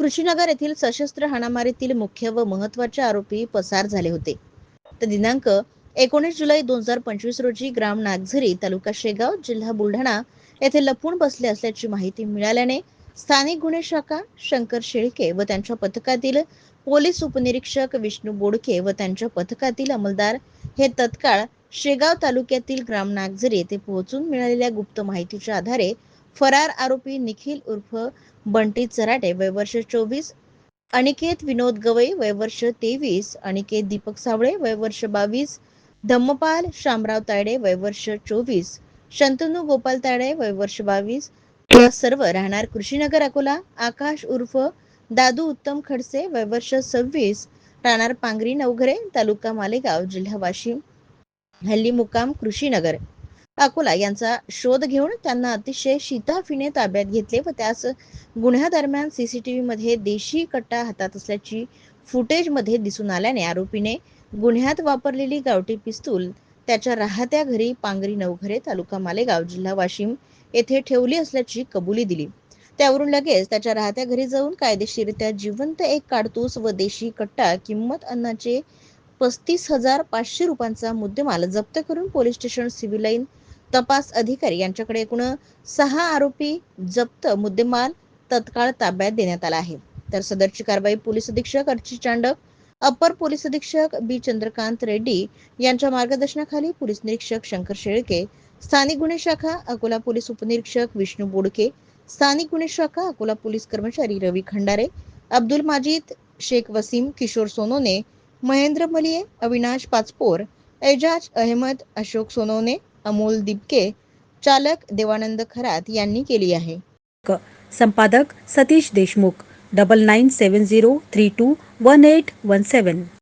कृषीनगर येथील सशस्त्र हाणामारीतील मुख्य व महत्त्वाचे आरोपी पसार झाले होते. तर दिनांक एकोणीस जुलै दोन हजार पंचवीस रोजी ग्राम नागझरी तालुका शेगाव जिल्हा बुलढाणा येथे लपून बसले असल्याची माहिती मिळाल्याने स्थानिक गुन्हे शाखा शंकर शेळके व त्यांच्या पथकातील पोलीस उपनिरीक्षक विष्णू बोडके व त्यांच्या पथकातील अंमलदार हे तत्काळ शेगाव तालुक्यातील ग्राम नागझरी येथे पोहोचून मिळालेल्या गुप्त माहितीच्या आधारे फरार आरोपी निखिल उर्फ बंटी चराटे वय वर्ष चोवीस अनिकेत विनोद गवई वय वर्ष तेवीस अनिकेत दीपक सावळे वय वर्ष बावीस धम्मपाल शामराव तायडे वय वर्ष चोवीस शंतनू गोपाल तायडे वय वर्ष बावीस सर्व राहणार कृषीनगर अकोला आकाश उर्फ दादू उत्तम खडसे वय वर्ष सव्वीस राहणार पांगरी नवघरे तालुका मालेगाव जिल्हा वाशिम हल्ली मुक्काम कृषीनगर. अकोला यांचा शोध घेऊन त्यांना अतिशय शिताफीने ताब्यात घेतले व त्यास गुन्ह्यादरम्यान सीसीटीव्ही मध्ये देशी कट्टा हातात असल्याची फुटेजमध्ये दिसून आल्याने आरोपीने गुन्ह्यात वापरलेली गावठी पिस्तूल त्याच्या राहत्या घरी पांगरी नवघरे तालुका मालेगाव जिल्हा वाशिम येथे ठेवली असल्याची कबुली दिली. त्यावरून लगेच त्याच्या राहत्या घरी जाऊन कायदेशीररित्या जिवंत एक काडतूस व देशी कट्टा किंमत अन्नाचे पस्तीस हजार पाचशे रुपयांचा मुद्देमाल जप्त करून पोलीस स्टेशन सिव्हिल लाईन तपास अधिकारी यांच्याकडे एकूण सहा आरोपी जप्त मुद्देमाल तत्काळ ताब्यात देण्यात आला आहे. तर सदरची कारवाई पोलीस अधीक्षक अर्ची चांडक अपर पोलीस अधीक्षक बी चंद्रकांत रेड्डी यांच्या मार्गदर्शनाखाली पोलीस निरीक्षक शंकर शेळके स्थानिक गुन्हे शाखा अकोला पोलीस उपनिरीक्षक विष्णू बोडके स्थानिक गुन्हे शाखा अकोला पोलीस कर्मचारी रवी खंडारे अब्दुल माजिद शेख वसीम किशोर सोनोने महेंद्र मलिये अविनाश पाचपोर एजाज अहमद अशोक सोनोने अमोल दिपके चालक देवानंद खरात यांनी केली आहे. संपादक Satish Deshmukh double nine seven zero three two one eight one seven